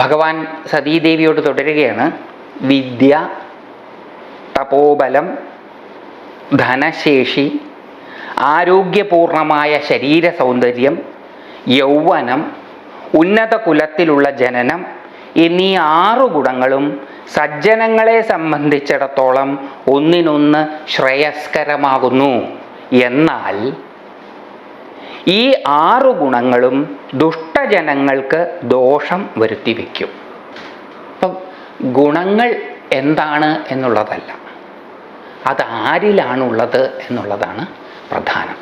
ഭഗവാൻ സതീദേവിയോട് തുടരുകയാണ്. വിദ്യ തപോബലം ധനശേഷി ആരോഗ്യപൂർണമായ ശരീര സൗന്ദര്യം യൗവനം ഉന്നത കുലത്തിലുള്ള ജനനം എന്നീ ആറു ഗുണങ്ങളും സജ്ജനങ്ങളെ സംബന്ധിച്ചിടത്തോളം ഒന്നിനൊന്ന് ശ്രേയസ്കരമാകുന്നു. എന്നാൽ ഈ ആറു ഗുണങ്ങളും ദുഷ്ടജനങ്ങൾക്ക് ദോഷം വരുത്തി വയ്ക്കും അപ്പം ഗുണങ്ങൾ എന്താണ് എന്നുള്ളതല്ല അത് ആരിലാണുള്ളത് എന്നുള്ളതാണ് പ്രധാനം.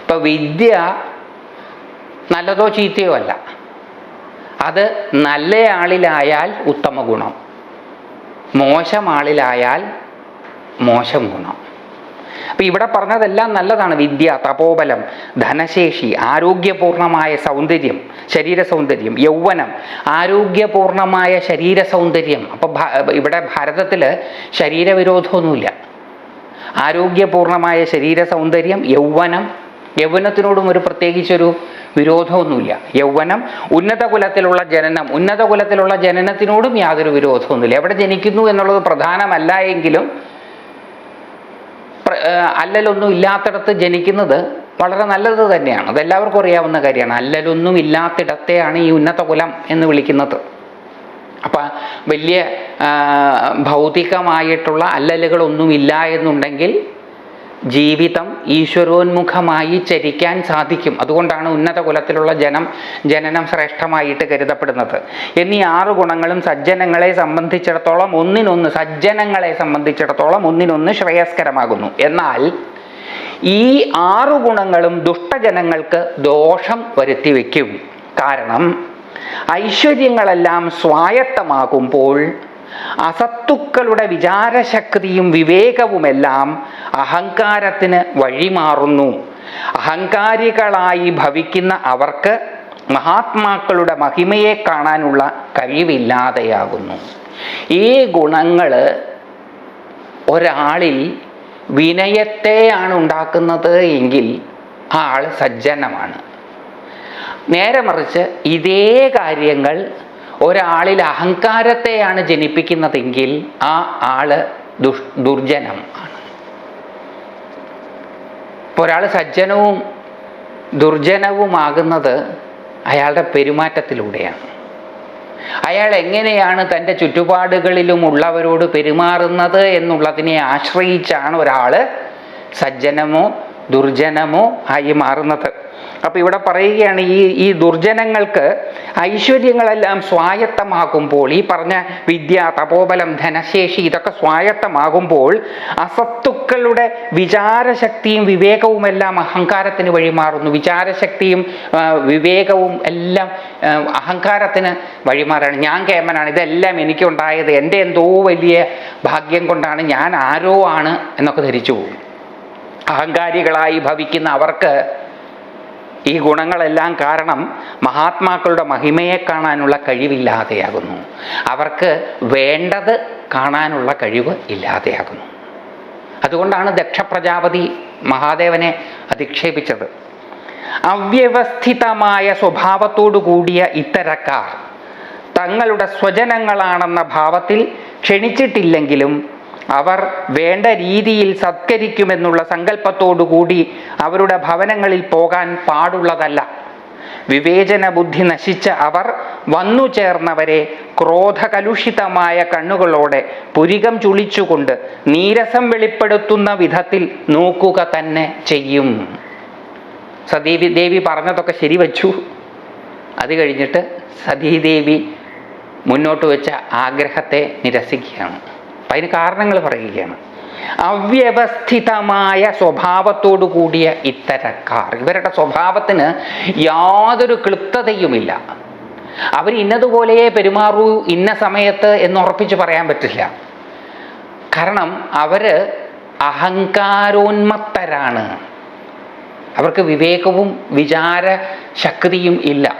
ഇപ്പം വിദ്യ നല്ലതോ ചീത്തയോ അല്ല അത് നല്ലയാളിലായാൽ ഉത്തമ ഗുണം മോശം ആളിലായാൽ മോശം ഗുണം. അപ്പം ഇവിടെ പറഞ്ഞതെല്ലാം നല്ലതാണ് വിദ്യ തപോബലം ധനശേഷി ആരോഗ്യപൂർണമായ സൗന്ദര്യം ശരീര സൗന്ദര്യം യൗവനം ആരോഗ്യപൂർണമായ ശരീര സൗന്ദര്യം അപ്പോൾ ഇവിടെ ഭാരതത്തിൽ ശരീരവിരോധമൊന്നുമില്ല. ആരോഗ്യപൂർണമായ ശരീര സൗന്ദര്യം യൗവനം യൗവനത്തിനോടും ഒരു പ്രത്യേകിച്ചൊരു വിരോധമൊന്നുമില്ല. യൗവനം ഉന്നത കുലത്തിലുള്ള ജനനം ഉന്നത കുലത്തിലുള്ള ജനനത്തിനോടും യാതൊരു വിരോധമൊന്നുമില്ല. എവിടെ ജനിക്കുന്നു എന്നുള്ളത് പ്രധാനമല്ല എങ്കിലും അല്ലലൊന്നും ഇല്ലാത്തിടത്ത് ജനിക്കുന്നത് വളരെ നല്ലത് തന്നെയാണ്. അതെല്ലാവർക്കും അറിയാവുന്ന കാര്യമാണ്. അല്ലലൊന്നും ഇല്ലാത്തിടത്തെയാണ് ഈ ഉന്നത കുലം എന്ന് വിളിക്കുന്നത്. അപ്പം വലിയ ഭൗതികമായിട്ടുള്ള അല്ലലുകളൊന്നുമില്ല എന്നുണ്ടെങ്കിൽ ജീവിതം ഈശ്വരോന്മുഖമായി ചരിക്കാൻ സാധിക്കും. അതുകൊണ്ടാണ് ഉന്നത കുലത്തിലുള്ള ജനം ജനനം ശ്രേഷ്ഠമായിട്ട് കരുതപ്പെടുന്നത്. എന്നീ ആറ് ഗുണങ്ങളും സജ്ജനങ്ങളെ സംബന്ധിച്ചിടത്തോളം ഒന്നിനൊന്ന് സജ്ജനങ്ങളെ സംബന്ധിച്ചിടത്തോളം ഒന്നിനൊന്ന് ശ്രേയസ്കരമാകുന്നു. എന്നാൽ ഈ ആറു ഗുണങ്ങളും ദുഷ്ടജനങ്ങൾക്ക് ദോഷം വരുത്തി വയ്ക്കും കാരണം ഐശ്വര്യങ്ങളെല്ലാം സ്വായത്തമാകുമ്പോൾ അസത്തുക്കളുടെ വിചാരശക്തിയും വിവേകവുമെല്ലാം അഹങ്കാരത്തിന് വഴിമാറുന്നു. അഹങ്കാരികളായി ഭവിക്കുന്ന അവർക്ക് മഹാത്മാക്കളുടെ മഹിമയെ കാണാനുള്ള കഴിവില്ലാതെയാകുന്നു. ഈ ഗുണങ്ങൾ ഒരാളിൽ വിനയത്തെയാണ് ഉണ്ടാക്കുന്നത് എങ്കിൽ ആൾ സജ്ജനമാണ്. നേരെ മറിച്ച് ഇതേ കാര്യങ്ങൾ ഒരാളിൽ അഹങ്കാരത്തെയാണ് ജനിപ്പിക്കുന്നതെങ്കിൽ ആ ആൾ ദുഷ് ദുർജനം ആണ്. ഇപ്പോൾ ഒരാൾ സജ്ജനവും ദുർജനവുമാകുന്നത് അയാളുടെ പെരുമാറ്റത്തിലൂടെയാണ്. അയാൾ എങ്ങനെയാണ് തന്റെ ചുറ്റുപാടുകളിലും ഉള്ളവരോട് പെരുമാറുന്നത് എന്നുള്ളതിനെ ആശ്രയിച്ചാണ് ഒരാൾ സജ്ജനമോ ദുർജനമോ ആയി മാറുന്നത്? അപ്പോൾ ഇവിടെ പറയുകയാണ് ഈ ഈ ദുർജനങ്ങൾക്ക് ഐശ്വര്യങ്ങളെല്ലാം സ്വായത്തമാകുമ്പോൾ ഈ പറഞ്ഞ വിദ്യ തപോബലം ധനശേഷി ഇതൊക്കെ സ്വായത്തമാകുമ്പോൾ അസത്തുക്കളുടെ വിചാരശക്തിയും വിവേകവുമെല്ലാം അഹങ്കാരത്തിന് വഴിമാറുന്നു. വിചാരശക്തിയും വിവേകവും എല്ലാം അഹങ്കാരത്തിന് വഴിമാറാണ്. ഞാൻ കേമനാണ്. ഇതെല്ലാം എനിക്കുണ്ടായത് എന്റെ എന്തോ വലിയ ഭാഗ്യം കൊണ്ടാണ് ഞാൻ ആരോ ആണ് എന്നൊക്കെ ധരിച്ചു പോകും. അഹങ്കാരികളായി ഭവിക്കുന്ന അവർക്ക് ഈ ഗുണങ്ങളെല്ലാം കാരണം മഹാത്മാക്കളുടെ മഹിമയെ കാണാനുള്ള കഴിവില്ലാതെയാകുന്നു. അവർക്ക് വേണ്ടത് കാണാനുള്ള കഴിവ് ഇല്ലാതെയാകുന്നു. അതുകൊണ്ടാണ് ദക്ഷ പ്രജാപതി മഹാദേവനെ അധിക്ഷേപിച്ചത്. അവ്യവസ്ഥിതമായ സ്വഭാവത്തോടു കൂടിയ ഇത്തരക്കാർ തങ്ങളുടെ സ്വജനങ്ങളാണെന്ന ഭാവത്തിൽ ക്ഷണിച്ചിട്ടില്ലെങ്കിലും അവർ വേണ്ട രീതിയിൽ സത്കരിക്കുമെന്നുള്ള സങ്കല്പത്തോടുകൂടി അവരുടെ ഭവനങ്ങളിൽ പോകാൻ പാടുള്ളതല്ല. വിവേചന ബുദ്ധി നശിച്ച അവർ വന്നു ചേർന്നവരെ ക്രോധകലുഷിതമായ കണ്ണുകളോടെ പുരികം ചുളിച്ചുകൊണ്ട് നീരസം വെളിപ്പെടുത്തുന്ന വിധത്തിൽ നോക്കുക തന്നെ ചെയ്യും. സതീവി ദേവി പറഞ്ഞതൊക്കെ ശരിവച്ചു അത് കഴിഞ്ഞിട്ട് സതീദേവി മുന്നോട്ട് വെച്ച ആഗ്രഹത്തെ നിരസിക്കുകയാണ്. അപ്പം അതിന് കാരണങ്ങൾ പറയുകയാണ്. അവ്യവസ്ഥിതമായ സ്വഭാവത്തോടു കൂടിയ ഇത്തരക്കാർ. ഇവരുടെ സ്വഭാവത്തിന് യാതൊരു ക്ലിപ്തതയുമില്ല അവർ ഇന്നതുപോലെയേ പെരുമാറൂ ഇന്ന സമയത്ത് എന്ന് ഉറപ്പിച്ച് പറയാൻ പറ്റില്ല. കാരണം അവർ അഹങ്കാരോന്മത്തരാണ്. അവർക്ക് വിവേകവും വിചാര ശക്തിയും ഇല്ല.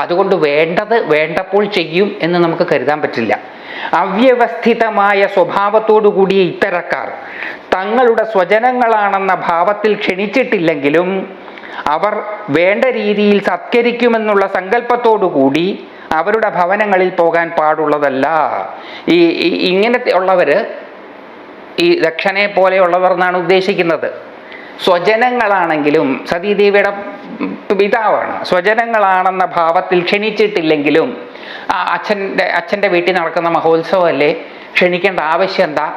അതുകൊണ്ട് വേണ്ടത് വേണ്ടപ്പോൾ ചെയ്യും എന്ന് നമുക്ക് കരുതാൻ പറ്റില്ല. അവ്യവസ്ഥിതമായ സ്വഭാവത്തോടു കൂടിയ ഇത്തരക്കാർ തങ്ങളുടെ സ്വജനങ്ങളാണെന്ന ഭാവത്തിൽ ക്ഷണിച്ചിട്ടില്ലെങ്കിലും അവർ വേണ്ട രീതിയിൽ സത്കരിക്കുമെന്നുള്ള സങ്കല്പത്തോടു കൂടി അവരുടെ ഭവനങ്ങളിൽ പോകാൻ പാടുള്ളതല്ല. ഈ- ഇങ്ങനത്തെ ഉള്ളവർ ഈ ദക്ഷനെ പോലെയുള്ളവർ എന്നാണ് ഉദ്ദേശിക്കുന്നത്. സ്വജനങ്ങളാണെങ്കിലും സതീദേവിയുടെ പിതാവാണ്. സ്വജനങ്ങളാണെന്ന ഭാവത്തിൽ ക്ഷണിച്ചിട്ടില്ലെങ്കിലും ആ അച്ഛന്റെ അച്ഛന്റെ വീട്ടിൽ നടക്കുന്ന മഹോത്സവമല്ലേ? ക്ഷണിക്കേണ്ട ആവശ്യം എന്താ?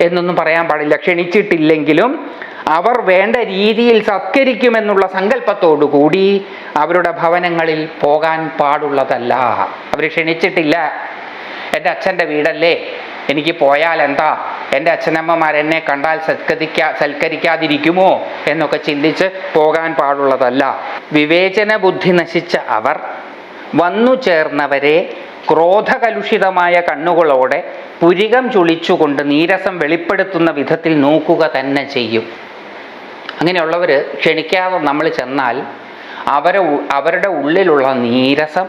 എന്നൊന്നും പറയാൻ പാടില്ല. ക്ഷണിച്ചിട്ടില്ലെങ്കിലും അവർ വേണ്ട രീതിയിൽ സത്കരിക്കുമെന്നുള്ള സങ്കല്പത്തോടു കൂടി അവരുടെ ഭവനങ്ങളിൽ പോകാൻ പാടുള്ളതല്ല. അവർ ക്ഷണിച്ചിട്ടില്ല. എന്റെ അച്ഛന്റെ വീടല്ലേ? എനിക്ക് പോയാൽ എന്താ? എന്റെ അച്ഛനമ്മമാർ എന്നെ കണ്ടാൽ സത്കരിക്കാ സൽക്കരിക്കാതിരിക്കുമോ? എന്നൊക്കെ ചിന്തിച്ച് പോകാൻ പാടുള്ളതല്ല. വിവേചന ബുദ്ധി നശിച്ച അവർ വന്നു ചേർന്നവരെ ക്രോധകലുഷിതമായ കണ്ണുകളോടെ പുരികം ചുളിച്ചുകൊണ്ട് നീരസം വെളിപ്പെടുത്തുന്ന വിധത്തിൽ നോക്കുക തന്നെ ചെയ്യും. അങ്ങനെയുള്ളവർ ക്ഷണിക്കാതെ നമ്മൾ ചെന്നാൽ അവരെ അവരുടെ ഉള്ളിലുള്ള നീരസം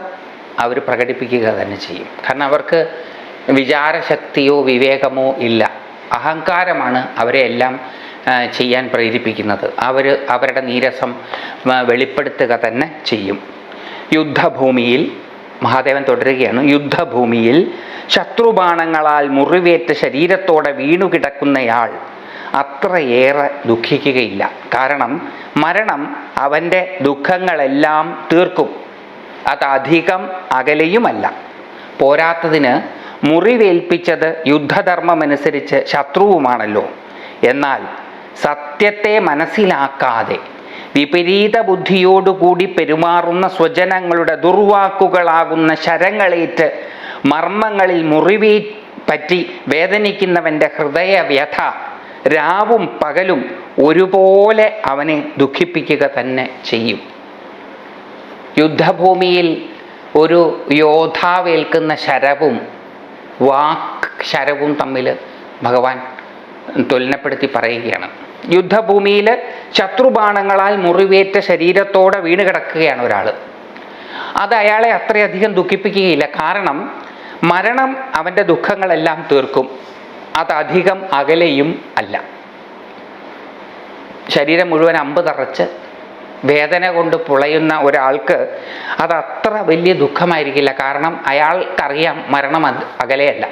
അവർ പ്രകടിപ്പിക്കുക തന്നെ ചെയ്യും. കാരണം അവർക്ക് വിചാരശക്തിയോ വിവേകമോ ഇല്ല. അഹങ്കാരമാണ് അവരെ എല്ലാം ചെയ്യാൻ പ്രേരിപ്പിക്കുന്നത്. അവർ അവരുടെ നീരസം വെളിപ്പെടുത്തുക തന്നെ ചെയ്യും. യുദ്ധഭൂമിയിൽ മഹാദേവൻ തുടരുകയാണ് യുദ്ധഭൂമിയിൽ ശത്രുബാണങ്ങളാൽ മുറിവേറ്റ ശരീരത്തോടെ വീണു കിടക്കുന്നയാൾ അത്രയേറെ ദുഃഖിക്കുകയില്ല. കാരണം മരണം അവന്റെ ദുഃഖങ്ങളെല്ലാം തീർക്കും. അതധികം അകലെയുമല്ല. പോരാത്തതിന് മുറിവേൽപ്പിച്ചത് യുദ്ധധർമ്മമനുസരിച്ച് ശത്രുവുമാണല്ലോ. എന്നാൽ സത്യത്തെ മനസ്സിലാക്കാതെ വിപരീത ബുദ്ധിയോടുകൂടി പെരുമാറുന്ന സ്വജനങ്ങളുടെ ദുർവാക്കുകളാകുന്ന ശരങ്ങളേറ്റ് മർമ്മങ്ങളിൽ മുറിവേ പറ്റി വേദനിക്കുന്നവന്റെ ഹൃദയവ്യഥ രാവും പകലും ഒരുപോലെ അവനെ ദുഃഖിപ്പിക്കുക തന്നെ ചെയ്യും. യുദ്ധഭൂമിയിൽ ഒരു യോദ്ധാവേൽക്കുന്ന ശരവും വാക് ശരവും തമ്മിൽ ഭഗവാൻ തുലനപ്പെടുത്തി പറയുകയാണ്. യുദ്ധഭൂമിയിൽ ശത്രുബാണങ്ങളാൽ മുറിവേറ്റ ശരീരത്തോടെ വീണ് കിടക്കുകയാണ് ഒരാൾ. അത് അയാളെ അത്രയധികം ദുഃഖിപ്പിക്കുകയില്ല. കാരണം മരണം അവന്റെ ദുഃഖങ്ങളെല്ലാം തീർക്കും. അതധികം അകലെയും അല്ല. ശരീരം മുഴുവൻ അമ്പ് തറച്ച് വേദന കൊണ്ട് പുളയുന്ന ഒരാൾക്ക് അത് അത്ര വലിയ ദുഃഖമായിരിക്കില്ല. കാരണം അയാൾക്കറിയാം മരണം അകലെയല്ല.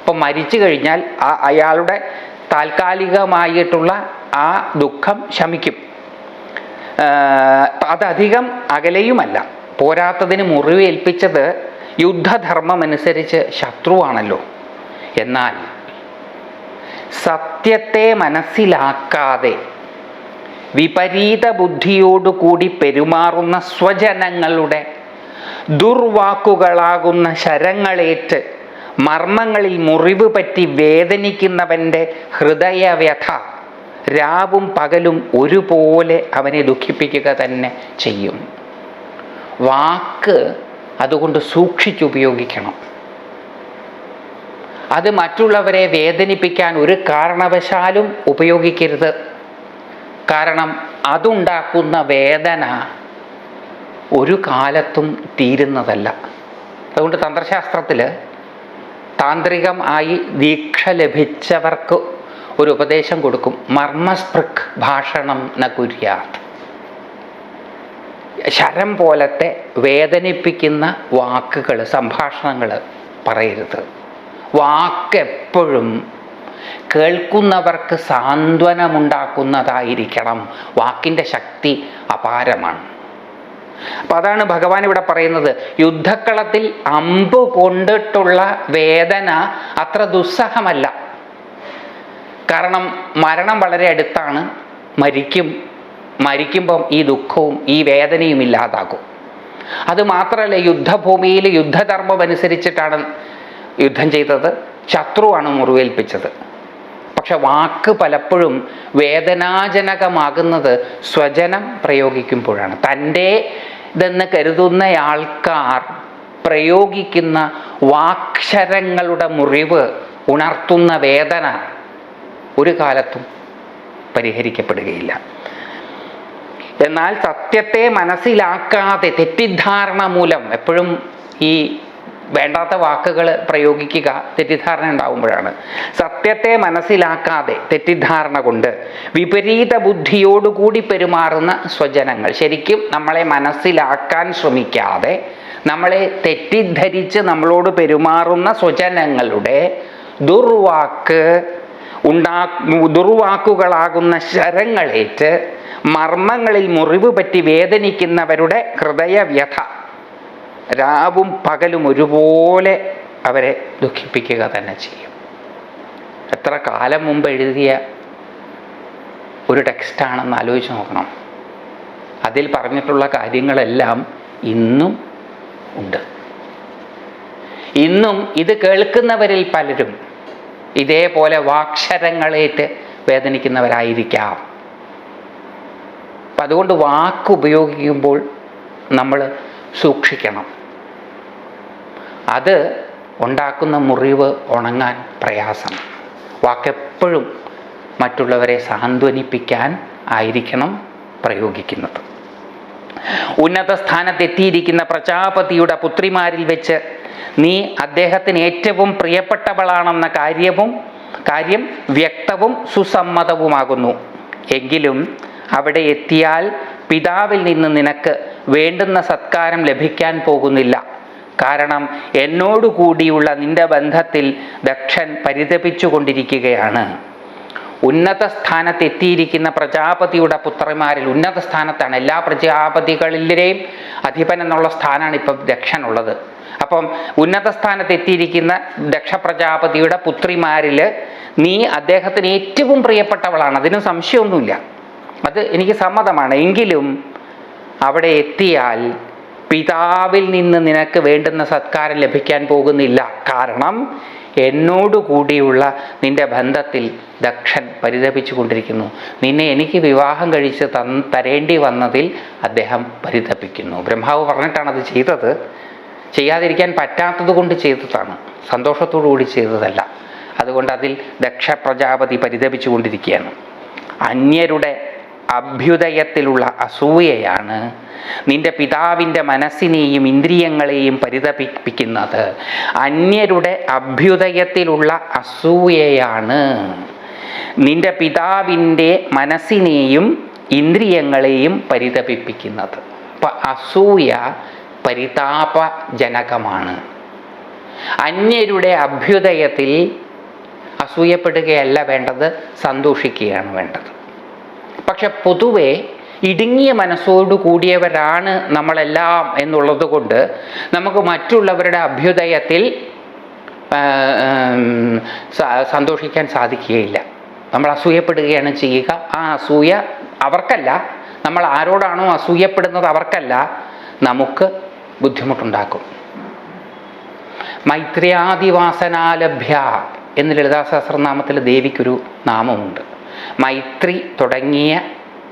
അപ്പം മരിച്ചു കഴിഞ്ഞാൽ ആ അയാളുടെ താൽക്കാലികമായിട്ടുള്ള ആ ദുഃഖം ശമിക്കും. അതധികം അകലെയുമല്ല. പോരാത്തതിന് മുറിവേൽപ്പിച്ചത് യുദ്ധധർമ്മമനുസരിച്ച് ശത്രുവാണല്ലോ. എന്നാൽ സത്യത്തെ മനസ്സിലാക്കാതെ വിപരീത ബുദ്ധിയോടുകൂടി പെരുമാറുന്ന സ്വജനങ്ങളുടെ ദുർവാക്കുകളാകുന്ന ശരങ്ങളേറ്റ് മർമ്മങ്ങളിൽ മുറിവ് പറ്റി വേദനിക്കുന്നവന്റെ ഹൃദയവ്യഥ. രാവും പകലും ഒരുപോലെ അവനെ ദുഃഖിപ്പിക്കുക തന്നെ ചെയ്യും. വാക്ക് അതുകൊണ്ട് സൂക്ഷിച്ചുപയോഗിക്കണം അത് മറ്റുള്ളവരെ വേദനിപ്പിക്കാൻ ഒരു കാരണവശാലും ഉപയോഗിക്കരുത്. കാരണം അതുണ്ടാക്കുന്ന വേദന ഒരു കാലത്തും തീരുന്നതല്ല. അതുകൊണ്ട് തന്ത്രശാസ്ത്രത്തിൽ താന്ത്രികം ആയി ദീക്ഷ ലഭിച്ചവർക്ക് ഒരു ഉപദേശം കൊടുക്കും. മർമ്മസ്പൃക് ഭാഷണം ന കുര്യാത് ശരം പോലത്തെ വേദനിപ്പിക്കുന്ന വാക്കുകൾ സംഭാഷണങ്ങൾ പറയരുത്. വാക്കെപ്പോഴും കേൾക്കുന്നവർക്ക് സാന്ത്വനമുണ്ടാക്കുന്നതായിരിക്കണം. വാക്കിന്റെ ശക്തി അപാരമാണ്. അപ്പം അതാണ് ഭഗവാൻ ഇവിടെ പറയുന്നത്. യുദ്ധക്കളത്തിൽ അമ്പ് കൊണ്ടിട്ടുള്ള വേദന അത്ര ദുസ്സഹമല്ല. കാരണം മരണം വളരെ അടുത്താണ്. മരിക്കും മരിക്കുമ്പം ഈ ദുഃഖവും ഈ വേദനയും ഇല്ലാതാകും. അത് മാത്രമല്ല യുദ്ധഭൂമിയിൽ യുദ്ധധർമ്മം അനുസരിച്ചിട്ടാണ് യുദ്ധം ചെയ്തത്. ശത്രുവാണ് മുറിവേൽപ്പിച്ചത്. പക്ഷെ വാക്ക് പലപ്പോഴും വേദനാജനകമാകുന്നത് സ്വജനം പ്രയോഗിക്കുമ്പോഴാണ്. തന്റെ ഇതെന്ന് കരുതുന്ന ആൾക്കാർ പ്രയോഗിക്കുന്ന വാക്ഷരങ്ങളുടെ മുറിവ് ഉണർത്തുന്ന വേദന ഒരു കാലത്തും പരിഹരിക്കപ്പെടുകയില്ല. എന്നാൽ സത്യത്തെ മനസ്സിലാക്കാതെ തെറ്റിദ്ധാരണ മൂലം എപ്പോഴും ഈ വേണ്ടാത്ത വാക്കുകൾ പ്രയോഗിക്കുക തെറ്റിദ്ധാരണ ഉണ്ടാവുമ്പോഴാണ്. സത്യത്തെ മനസ്സിലാക്കാതെ തെറ്റിദ്ധാരണ കൊണ്ട് വിപരീത ബുദ്ധിയോടുകൂടി പെരുമാറുന്ന സ്വജനങ്ങൾ ശരിക്കും നമ്മളെ മനസ്സിലാക്കാൻ ശ്രമിക്കാതെ നമ്മളെ തെറ്റിദ്ധരിച്ച് നമ്മളോട് പെരുമാറുന്ന സ്വജനങ്ങളുടെ ദുർവാക്ക് ഉണ്ടാ ദുർവാക്കുകളാകുന്ന ശരങ്ങളേറ്റ് മർമ്മങ്ങളിൽ മുറിവ് പറ്റി വേദനിക്കുന്നവരുടെ ഹൃദയവ്യഥ. രാവും പകലും ഒരുപോലെ അവരെ ദുഃഖിപ്പിക്കുക തന്നെ ചെയ്യും. എത്ര കാലം മുമ്പ് എഴുതിയ ഒരു ടെക്സ്റ്റാണെന്ന് ആലോചിച്ച് നോക്കണം. അതിൽ പറഞ്ഞിട്ടുള്ള കാര്യങ്ങളെല്ലാം ഇന്നും ഉണ്ട്. ഇന്നും ഇത് കേൾക്കുന്നവരിൽ പലരും ഇതേപോലെ വാക്ഷരങ്ങളേറ്റ് വേദനിക്കുന്നവരായിരിക്കാം. അപ്പം അതുകൊണ്ട് വാക്ക് ഉപയോഗിക്കുമ്പോൾ നമ്മൾ സൂക്ഷിക്കണം. അത് ഉണ്ടാക്കുന്ന മുറിവ് ഉണങ്ങാൻ പ്രയാസം വാക്കെപ്പോഴും മറ്റുള്ളവരെ സാന്ത്വനിപ്പിക്കാൻ ആയിരിക്കണം പ്രയോഗിക്കുന്നത്. ഉന്നത സ്ഥാനത്തെത്തിയിരിക്കുന്ന പ്രജാപതിയുടെ പുത്രിമാരിൽ വെച്ച് നീ അദ്ദേഹത്തിന് ഏറ്റവും പ്രിയപ്പെട്ടവളാണെന്ന കാര്യവും കാര്യം വ്യക്തവും സുസമ്മതവുമാകുന്നു. എങ്കിലും അവിടെ എത്തിയാൽ പിതാവിൽ നിന്ന് നിനക്ക് വേണ്ടുന്ന സത്കാരം ലഭിക്കാൻ പോകുന്നില്ല. കാരണം എന്നോടുകൂടിയുള്ള നിന്റെ ബന്ധത്തിൽ ദക്ഷൻ പരിതപിച്ചുകൊണ്ടിരിക്കുകയാണ്. ഉന്നത സ്ഥാനത്തെത്തിയിരിക്കുന്ന പ്രജാപതിയുടെ പുത്രന്മാരിൽ ഉന്നത സ്ഥാനത്താണ്. എല്ലാ പ്രജാപതികളിലെയും അധിപൻ എന്നുള്ള സ്ഥാനമാണ് ഇപ്പം ദക്ഷനുള്ളത്. അപ്പം ഉന്നത സ്ഥാനത്തെത്തിയിരിക്കുന്ന ദക്ഷ പ്രജാപതിയുടെ പുത്രിമാരിൽ നീ അദ്ദേഹത്തിന് ഏറ്റവും പ്രിയപ്പെട്ടവളാണ്. അതിനും സംശയമൊന്നുമില്ല. അത് എനിക്ക് സമ്മതമാണ്. എങ്കിലും അവിടെ എത്തിയാൽ പിതാവിൽ നിന്ന് നിനക്ക് വേണ്ടുന്ന സത്കാരം ലഭിക്കാൻ പോകുന്നില്ല. കാരണം എന്നോടുകൂടിയുള്ള നിന്റെ ബന്ധത്തിൽ ദക്ഷൻ പരിതപിച്ചു കൊണ്ടിരിക്കുന്നു നിന്നെ എനിക്ക് വിവാഹം കഴിച്ച് തൻ തരേണ്ടി വന്നതിൽ അദ്ദേഹം പരിതപിക്കുന്നു. ബ്രഹ്മാവ് പറഞ്ഞിട്ടാണ് അത് ചെയ്തത്. ചെയ്യാതിരിക്കാൻ പറ്റാത്തത് കൊണ്ട് ചെയ്തതാണ്. സന്തോഷത്തോടു കൂടി ചെയ്തതല്ല. അതുകൊണ്ട് അതിൽ ദക്ഷ പ്രജാപതി പരിതപിച്ചു കൊണ്ടിരിക്കുകയാണ് അന്യരുടെ അഭ്യുദയത്തിലുള്ള അസൂയയാണ് നിന്റെ പിതാവിന്റെ മനസ്സിനെയും ഇന്ദ്രിയങ്ങളെയും പരിതപിപ്പിക്കുന്നത്. അന്യരുടെ അഭ്യുദയത്തിലുള്ള അസൂയയാണ് നിന്റെ പിതാവിന്റെ മനസ്സിനെയും ഇന്ദ്രിയങ്ങളെയും പരിതപിപ്പിക്കുന്നത്. അപ്പം അസൂയ പരിതാപജനകമാണ്. അന്യരുടെ അഭ്യുദയത്തിൽ അസൂയപ്പെടുകയല്ല വേണ്ടത് സന്തോഷിക്കുകയാണ് വേണ്ടത്. പക്ഷെ പൊതുവെ ഇടുങ്ങിയ മനസ്സോടു കൂടിയവരാണ് നമ്മളെല്ലാം എന്നുള്ളത് കൊണ്ട് നമുക്ക് മറ്റുള്ളവരുടെ അഭ്യുദയത്തിൽ സന്തോഷിക്കാൻ സാധിക്കുകയില്ല. നമ്മൾ അസൂയപ്പെടുകയാണ് ചെയ്യുക. ആ അസൂയ അവർക്കല്ല. നമ്മൾ ആരോടാണോ അസൂയപ്പെടുന്നത് അവർക്കല്ല. നമുക്ക് ബുദ്ധിമുട്ടുണ്ടാക്കും. മൈത്രിയാദിവാസനാലഭ്യ എന്ന് ലളിതാ സഹസ്രനാമത്തിൽ ദേവിക്കൊരു നാമമുണ്ട്. മൈത്രി തുടങ്ങിയ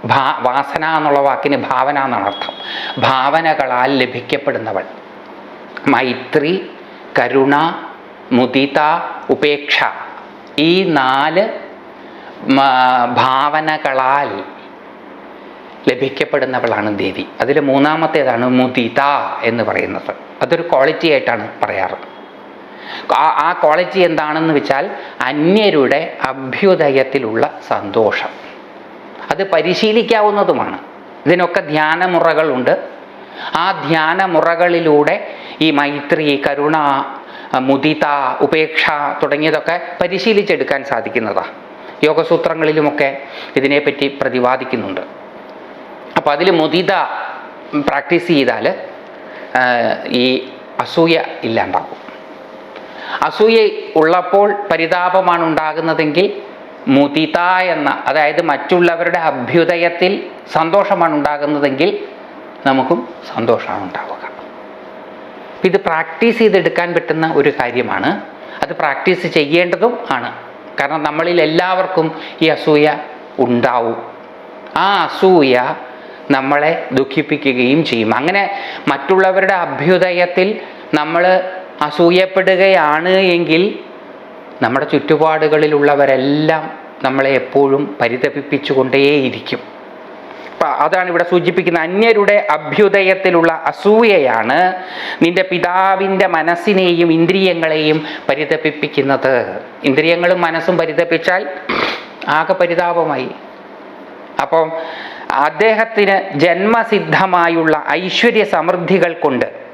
ഭാ വാസന എന്നുള്ള വാക്കിന് ഭാവന എന്നാണ് അർത്ഥം. ഭാവനകളാൽ ലഭിക്കപ്പെടുന്നവൾ. മൈത്രി കരുണ മുദിത ഉപേക്ഷ ഈ നാല് ഭാവനകളാൽ ലഭിക്കപ്പെടുന്നവളാണ് ദേവി. അതിൽ മൂന്നാമത്തേതാണ് മുദിത എന്ന് പറയുന്നത്. അതൊരു ക്വാളിറ്റി ആയിട്ടാണ് പറയാറ്. ആ ക്വാളിറ്റി എന്താണെന്ന് വെച്ചാൽ അന്യരുടെ അഭ്യുദയത്തിലുള്ള സന്തോഷം. അത് പരിശീലിക്കാവുന്നതുമാണ്. ഇതിനൊക്കെ ധ്യാനമുറകളുണ്ട്. ആ ധ്യാനമുറകളിലൂടെ ഈ മൈത്രി കരുണ മുദിത ഉപേക്ഷ തുടങ്ങിയതൊക്കെ പരിശീലിച്ചെടുക്കാൻ സാധിക്കുന്നതാണ് യോഗസൂത്രങ്ങളിലുമൊക്കെ ഇതിനെപ്പറ്റി പ്രതിപാദിക്കുന്നുണ്ട്. അപ്പോൾ അതിൽ മുദിത പ്രാക്ടീസ് ചെയ്താൽ ഈ അസൂയ ഇല്ലാണ്ടാകും അസൂയ ഉള്ളപ്പോൾ പരിതാപമാണ് ഉണ്ടാകുന്നതെങ്കിൽ മുദിത എന്ന അതായത് മറ്റുള്ളവരുടെ അഭ്യുദയത്തിൽ സന്തോഷമാണ് ഉണ്ടാകുന്നതെങ്കിൽ നമുക്കും സന്തോഷമാണ് ഉണ്ടാവുക. ഇത് പ്രാക്ടീസ് ചെയ്തെടുക്കാൻ പറ്റുന്ന ഒരു കാര്യമാണ്. അത് പ്രാക്ടീസ് ചെയ്യേണ്ടതും ആണ്. കാരണം നമ്മളിൽ എല്ലാവർക്കും ഈ അസൂയ ഉണ്ടാവും. ആ അസൂയ നമ്മളെ ദുഃഖിപ്പിക്കുകയും ചെയ്യും. അങ്ങനെ മറ്റുള്ളവരുടെ അഭ്യുദയത്തിൽ നമ്മൾ അസൂയപ്പെടുകയാണ് എങ്കിൽ നമ്മുടെ ചുറ്റുപാടുകളിലുള്ളവരെല്ലാം നമ്മളെ എപ്പോഴും പരിതപിപ്പിച്ചുകൊണ്ടേയിരിക്കും. അപ്പം അതാണ് ഇവിടെ സൂചിപ്പിക്കുന്ന അന്യരുടെ അഭ്യുദയത്തിലുള്ള അസൂയയാണ് നിന്റെ പിതാവിന്റെ മനസ്സിനെയും ഇന്ദ്രിയങ്ങളെയും പരിതപിപ്പിക്കുന്നത്. ഇന്ദ്രിയങ്ങളും മനസ്സും പരിതപിച്ചാൽ ആകെ പരിതാപമായി. അപ്പം അദ്ദേഹത്തിന് ജന്മസിദ്ധമായുള്ള ഐശ്വര്യ സമൃദ്ധികൾ കൊണ്ട്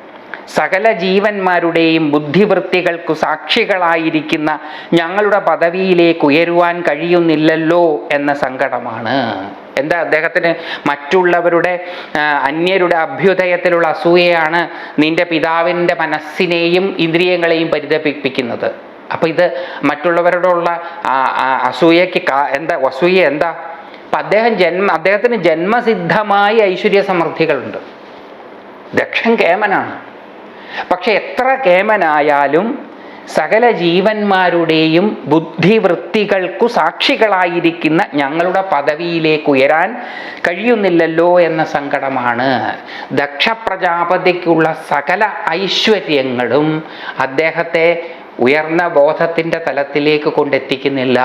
സകല ജീവന്മാരുടെയും ബുദ്ധിവൃത്തികൾക്കു സാക്ഷികളായിരിക്കുന്ന ഞങ്ങളുടെ പദവിയിലേക്ക് ഉയരുവാൻ കഴിയുന്നില്ലല്ലോ എന്ന സങ്കടമാണ്. എന്താ അദ്ദേഹത്തിന് മറ്റുള്ളവരുടെ അന്യരുടെ അഭ്യുദയത്തിലുള്ള അസൂയയാണ് നിന്റെ പിതാവിന്റെ മനസ്സിനെയും ഇന്ദ്രിയങ്ങളെയും പരിതപിപ്പിക്കുന്നത്. അപ്പൊ ഇത് മറ്റുള്ളവരോടുള്ള അസൂയക്ക് എന്താ അസൂയ എന്താ? അപ്പൊ അദ്ദേഹം ജന്മ അദ്ദേഹത്തിന് ജന്മസിദ്ധമായ ഐശ്വര്യ സമൃദ്ധികളുണ്ട് ദക്ഷൻ കേമനാണ്. പക്ഷെ എത്ര കേമനായാലും സകല ജീവന്മാരുടെയും ബുദ്ധിവൃത്തികൾക്കു സാക്ഷികളായിരിക്കുന്ന ഞങ്ങളുടെ പദവിയിലേക്ക് ഉയരാൻ കഴിയുന്നില്ലല്ലോ എന്ന സങ്കടമാണ്. ദക്ഷ പ്രജാപതിക്കുള്ള സകല ഐശ്വര്യങ്ങളും അദ്ദേഹത്തെ ഉയർന്ന ബോധത്തിന്റെ തലത്തിലേക്ക് കൊണ്ടെത്തിക്കുന്നില്ല.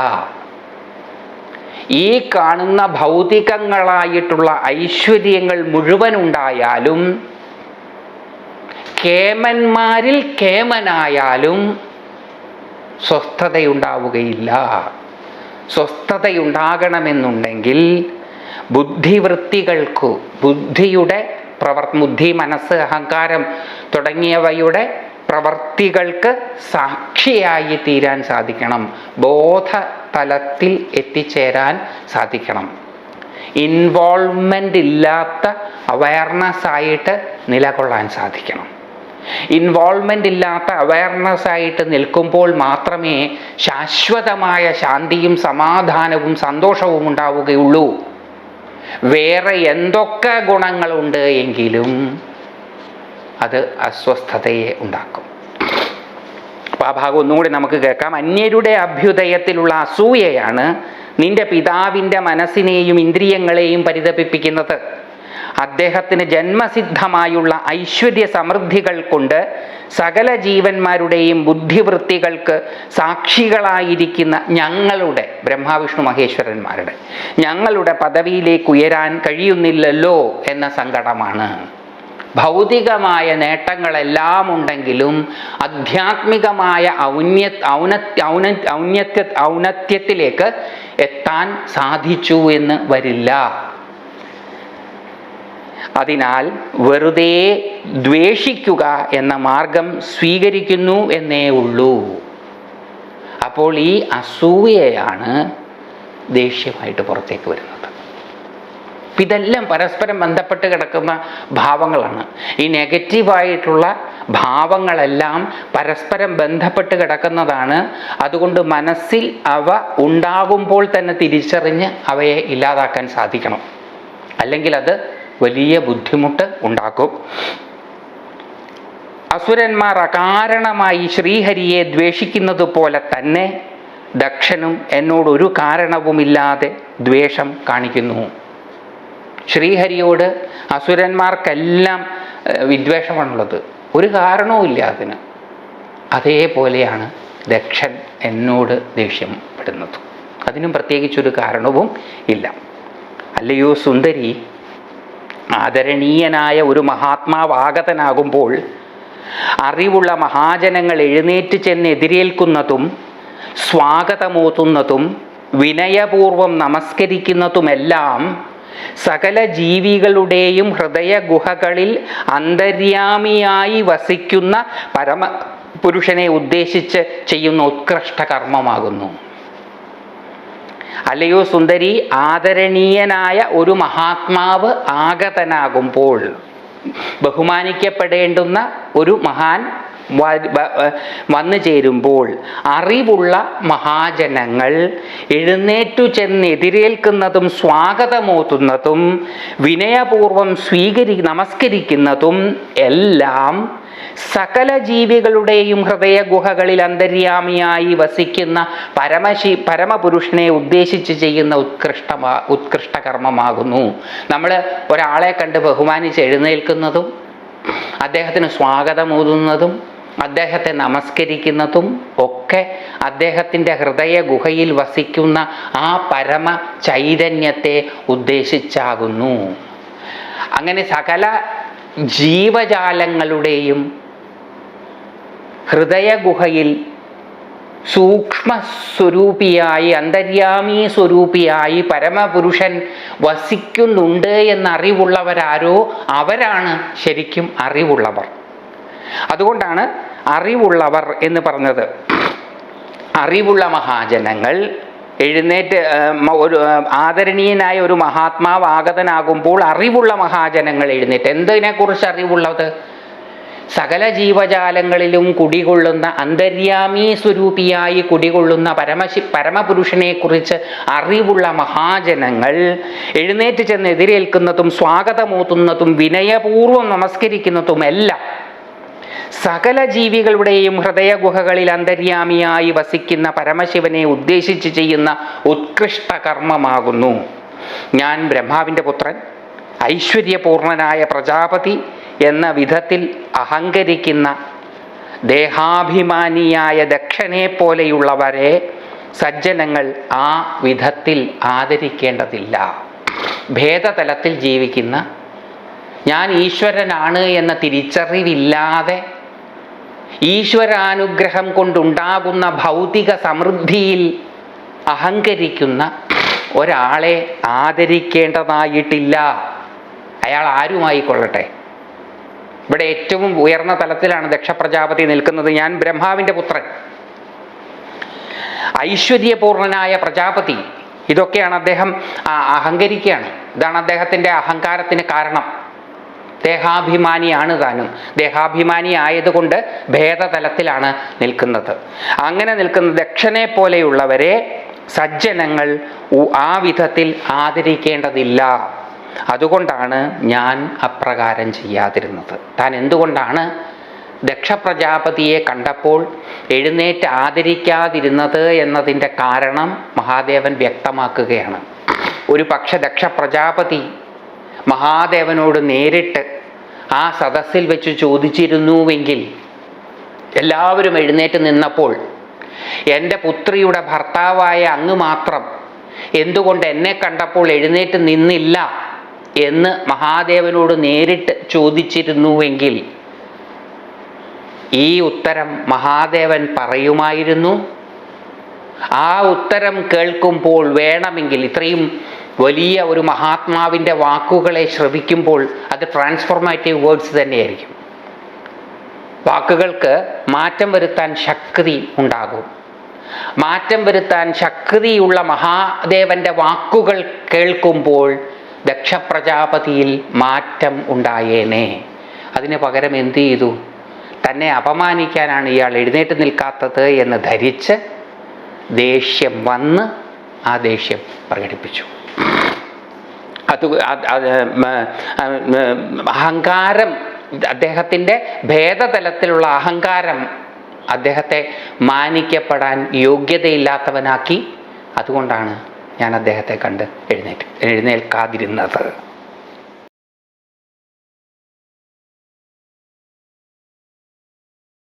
ഈ കാണുന്ന ഭൗതികങ്ങളായിട്ടുള്ള ഐശ്വര്യങ്ങൾ മുഴുവൻ ഉണ്ടായാലും കേമന്മാരിൽ കേമനായാലും സ്വസ്ഥതയുണ്ടാവുകയില്ല. സ്വസ്ഥതയുണ്ടാകണമെന്നുണ്ടെങ്കിൽ ബുദ്ധിവൃത്തികൾക്കു ബുദ്ധിയുടെ പ്രവർ ബുദ്ധി മനസ്സ് അഹങ്കാരം തുടങ്ങിയവയുടെ പ്രവർത്തികൾക്ക് സാക്ഷിയായി തീരാൻ സാധിക്കണം. ബോധ തലത്തിൽ എത്തിച്ചേരാൻ സാധിക്കണം. ഇൻവോൾവ്മെന്റ് ഇല്ലാത്ത അവയർനെസ് ആയിട്ട് നിലകൊള്ളാൻ സാധിക്കണം. ഇൻവോൾവ്മെന്റ് ഇല്ലാത്ത അവയർനെസ് ആയിട്ട് നിൽക്കുമ്പോൾ മാത്രമേ ശാശ്വതമായ ശാന്തിയും സമാധാനവും സന്തോഷവും ഉണ്ടാവുകയുള്ളൂ. വേറെ എന്തൊക്കെ ഗുണങ്ങളുണ്ട് എങ്കിലും അത് അസ്വസ്ഥതയെ ഉണ്ടാക്കും. അപ്പോൾ ആ ഭാഗം ഒന്നുകൂടി നമുക്ക് കേൾക്കാം. അന്യരുടെ അഭ്യുദയത്തിലുള്ള അസൂയയാണ് നിന്റെ പിതാവിന്റെ മനസ്സിനെയും ഇന്ദ്രിയങ്ങളെയും പരിതപിപ്പിക്കുന്നത്. അദ്ദേഹത്തിന് ജന്മസിദ്ധമായുള്ള ഐശ്വര്യ സമൃദ്ധികൾ കൊണ്ട് സകല ജീവന്മാരുടെയും ബുദ്ധിവൃത്തികൾക്ക് സാക്ഷികളായിരിക്കുന്ന ഞങ്ങളുടെ ബ്രഹ്മാവിഷ്ണു മഹേശ്വരന്മാരുടെ ഞങ്ങളുടെ പദവിയിലേക്ക് ഉയരാൻ കഴിയുന്നില്ലല്ലോ എന്ന സങ്കടമാണ്. ഭൗതികമായ നേട്ടങ്ങളെല്ലാം ഉണ്ടെങ്കിലും ആധ്യാത്മികമായ ഔന ഔന ഔന്നത്യ ഔന്നത്യത്തിലേക്ക് എത്താൻ സാധിച്ചു എന്ന് വരില്ല. അതിനാൽ വെറുതെ ദ്വേഷിക്കുക എന്ന മാർഗം സ്വീകരിക്കുന്നു എന്നേ ഉള്ളൂ. അപ്പോൾ ഈ അസൂയയാണ് ദേഷ്യമായിട്ട് പുറത്തേക്ക് വരുന്നത്. ഇതെല്ലാം പരസ്പരം ബന്ധപ്പെട്ട് കിടക്കുന്ന ഭാവങ്ങളാണ്. ഈ നെഗറ്റീവായിട്ടുള്ള ഭാവങ്ങളെല്ലാം പരസ്പരം ബന്ധപ്പെട്ട് കിടക്കുന്നതാണ്. അതുകൊണ്ട് മനസ്സിൽ അവ ഉണ്ടാകുമ്പോൾ തന്നെ തിരിച്ചറിഞ്ഞ് അവയെ ഇല്ലാതാക്കാൻ സാധിക്കണം. അല്ലെങ്കിൽ അത് വലിയ ബുദ്ധിമുട്ട് ഉണ്ടാക്കും. അസുരന്മാർ അകാരണമായി ശ്രീഹരിയെ ദ്വേഷിക്കുന്നത് പോലെ തന്നെ ദക്ഷനും എന്നോട് ഒരു കാരണവുമില്ലാതെ ദ്വേഷം കാണിക്കുന്നു. ശ്രീഹരിയോട് അസുരന്മാർക്കെല്ലാം വിദ്വേഷമാണുള്ളത്. ഒരു കാരണവുമില്ല അതിന്. അതേപോലെയാണ് ദക്ഷൻ എന്നോട് ദേഷ്യപ്പെടുന്നത് അതിനും പ്രത്യേകിച്ചൊരു കാരണവും ഇല്ല. അല്ലയോ സുന്ദരി ആദരണീയനായ ഒരു മഹാത്മാവാഗതനാകുമ്പോൾ അറിവുള്ള മഹാജനങ്ങൾ എഴുന്നേറ്റ് ചെന്ന് എതിരേൽക്കുന്നതും സ്വാഗതമോത്തുന്നതും വിനയപൂർവം നമസ്കരിക്കുന്നതുമെല്ലാം സകല ജീവികളുടെയും ഹൃദയ ഗുഹകളിൽ അന്തര്യാമിയായി വസിക്കുന്ന പരമ പുരുഷനെ ഉദ്ദേശിച്ച് ചെയ്യുന്ന ഉത്കൃഷ്ട കർമ്മമാകുന്നു. അല്ലയോ സുന്ദരി ആദരണീയനായ ഒരു മഹാത്മാവ് ആഗതനാകുമ്പോൾ ബഹുമാനിക്കപ്പെടേണ്ടുന്ന ഒരു മഹാൻ വന്നു ചേരുമ്പോൾ അറിവുള്ള മഹാജനങ്ങൾ എഴുന്നേറ്റു ചെന്ന് എതിരേൽക്കുന്നതും സ്വാഗതമോത്തുന്നതും വിനയപൂർവം സ്വീകരി നമസ്കരിക്കുന്നതും എല്ലാം സകല ജീവികളുടെയും ഹൃദയ ഗുഹകളിൽ അന്തര്യാമിയായി വസിക്കുന്ന പരമശി പരമപുരുഷനെ ഉദ്ദേശിച്ച് ചെയ്യുന്ന ഉത്കൃഷ്ടമാ ഉത്കൃഷ്ട കർമ്മമാകുന്നു നമ്മൾ ഒരാളെ കണ്ട് ബഹുമാനിച്ച് എഴുന്നേൽക്കുന്നതും അദ്ദേഹത്തിന് സ്വാഗതമൂതുന്നതും അദ്ദേഹത്തെ നമസ്കരിക്കുന്നതും ഒക്കെ അദ്ദേഹത്തിന്റെ ഹൃദയ ഗുഹയിൽ വസിക്കുന്ന ആ പരമ ചൈതന്യത്തെ ഉദ്ദേശിച്ചാകുന്നു. അങ്ങനെ സകല ജീവജാലങ്ങളുടെയും ഹൃദയഗുഹയിൽ സൂക്ഷ്മസ്വരൂപിയായി സൂക്ഷ്മ സ്വരൂപിയായി അന്തര്യാമി സ്വരൂപിയായി പരമപുരുഷൻ വസിക്കുന്നുണ്ട് എന്നറിവുള്ളവരാരോ അവരാണ് ശരിക്കും അറിവുള്ളവർ. അതുകൊണ്ടാണ് അറിവുള്ളവർ എന്ന് പറഞ്ഞത്. അറിവുള്ള മഹാജനങ്ങൾ എഴുന്നേറ്റ് ഒരു ആദരണീയനായ ഒരു മഹാത്മാവ് ആഗതനാകുമ്പോൾ അറിവുള്ള മഹാജനങ്ങൾ എഴുന്നേറ്റ്. എന്തിനെക്കുറിച്ച് അറിവുള്ളത്? സകല ജീവജാലങ്ങളിലും കുടികൊള്ളുന്ന അന്തര്യാമി സ്വരൂപിയായി കുടികൊള്ളുന്ന പരമശി പരമപുരുഷനെക്കുറിച്ച് അറിവുള്ള മഹാജനങ്ങൾ എഴുന്നേറ്റ് ചെന്ന് എതിരേൽക്കുന്നതും സ്വാഗതമൂത്തുന്നതും വിനയപൂർവം നമസ്കരിക്കുന്നതുമെല്ലാം സകല ജീവികളുടെയും ഹൃദയഗുഹകളിൽ അന്തര്യാമിയായി വസിക്കുന്ന പരമശിവനെ ഉദ്ദേശിച്ച് ചെയ്യുന്ന ഉത്കൃഷ്ട കർമ്മമാകുന്നു. ഞാൻ ബ്രഹ്മാവിന്റെ പുത്രൻ ഐശ്വര്യപൂർണനായ പ്രജാപതി എന്ന വിധത്തിൽ അഹങ്കരിക്കുന്ന ദേഹാഭിമാനിയായ ദക്ഷനെ പോലെയുള്ളവരെ സജ്ജനങ്ങൾ ആ വിധത്തിൽ ആദരിക്കേണ്ടതില്ല. ഭേദതലത്തിൽ ജീവിക്കുന്ന ഞാൻ ഈശ്വരനാണ് എന്ന തിരിച്ചറിവില്ലാതെ ഈശ്വരാനുഗ്രഹം കൊണ്ടുണ്ടാകുന്ന ഭൗതിക സമൃദ്ധിയിൽ അഹങ്കരിക്കുന്ന ഒരാളെ ആദരിക്കേണ്ടതായിട്ടില്ല. അയാൾ ആരുമായി കൊള്ളട്ടെ ഇവിടെ ഏറ്റവും ഉയർന്ന തലത്തിലാണ് ദക്ഷപ്രജാപതി നിൽക്കുന്നത്. ഞാൻ ബ്രഹ്മാവിന്റെ പുത്രൻ. ഐശ്വര്യപൂർണനായ പ്രജാപതി. ഇതൊക്കെയാണ് അദ്ദേഹം അഹങ്കരിക്കുകയാണ്. ഇതാണ് അദ്ദേഹത്തിന്റെ അഹങ്കാരത്തിന് കാരണം. ദേഹാഭിമാനിയാണ് താനും. ദേഹാഭിമാനി ആയതുകൊണ്ട് ഭേദതലത്തിലാണ് നിൽക്കുന്നത്. അങ്ങനെ നിൽക്കുന്ന ദക്ഷനെ പോലെയുള്ളവരെ സജ്ജനങ്ങൾ ആ വിധത്തിൽ ആദരിക്കേണ്ടതില്ല. അതുകൊണ്ടാണ് ഞാൻ അപ്രകാരം ചെയ്യാതിരുന്നത്. താൻ എന്തുകൊണ്ടാണ് ദക്ഷപ്രജാപതിയെ കണ്ടപ്പോൾ എഴുന്നേറ്റ് ആദരിക്കാതിരുന്നത് എന്നതിന്റെ കാരണം മഹാദേവൻ വ്യക്തമാക്കുകയാണ്. ഒരു പക്ഷെ ദക്ഷപ്രജാപതി മഹാദേവനോട് നേരിട്ട് ആ സദസ്സിൽ വെച്ച് ചോദിച്ചിരുന്നുവെങ്കിൽ എല്ലാവരും എഴുന്നേറ്റ് നിന്നപ്പോൾ എന്റെ പുത്രിയുടെ ഭർത്താവായ അങ്ങ് മാത്രം എന്തുകൊണ്ട് എന്നെ കണ്ടപ്പോൾ എഴുന്നേറ്റ് നിന്നില്ല എന്ന് മഹാദേവനോട് നേരിട്ട് ചോദിച്ചിരുന്നുവെങ്കിൽ ഈ ഉത്തരം മഹാദേവൻ പറയുമായിരുന്നു. ആ ഉത്തരം കേൾക്കുമ്പോൾ വേണമെങ്കിൽ ഇത്രയും വലിയ ഒരു മഹാത്മാവിന്റെ വാക്കുകളെ ശ്രവിക്കുമ്പോൾ അത് ട്രാൻസ്ഫോർമാറ്റീവ് വേർഡ്സ് തന്നെയായിരിക്കും. വാക്കുകൾക്ക് മാറ്റം വരുത്താൻ ശക്തി ഉണ്ടാകും. മാറ്റം വരുത്താൻ ശക്തിയുള്ള മഹാദേവന്റെ വാക്കുകൾ കേൾക്കുമ്പോൾ ദക്ഷപ്രജാപതിയിൽ മാറ്റം ഉണ്ടായേനെ. അതിന് പകരം എന്ത് ചെയ്തു? തന്നെ അപമാനിക്കാനാണ് ഇയാൾ എഴുന്നേറ്റ് നിൽക്കാത്തത് എന്ന് ധരിച്ച് ദേഷ്യം വന്ന് ആ ദേഷ്യം പ്രകടിപ്പിച്ചു. അത് അഹങ്കാരം അദ്ദേഹത്തിന്റെ ഭേദതലത്തിലുള്ള അഹങ്കാരം അദ്ദേഹത്തെ മാനിക്കപ്പെടാൻ യോഗ്യതയില്ലാത്തവനാക്കി. അതുകൊണ്ടാണ് ഞാൻ അദ്ദേഹത്തെ കണ്ട് എഴുന്നേറ്റ് എഴുന്നേൽക്കാതിരുന്നത്.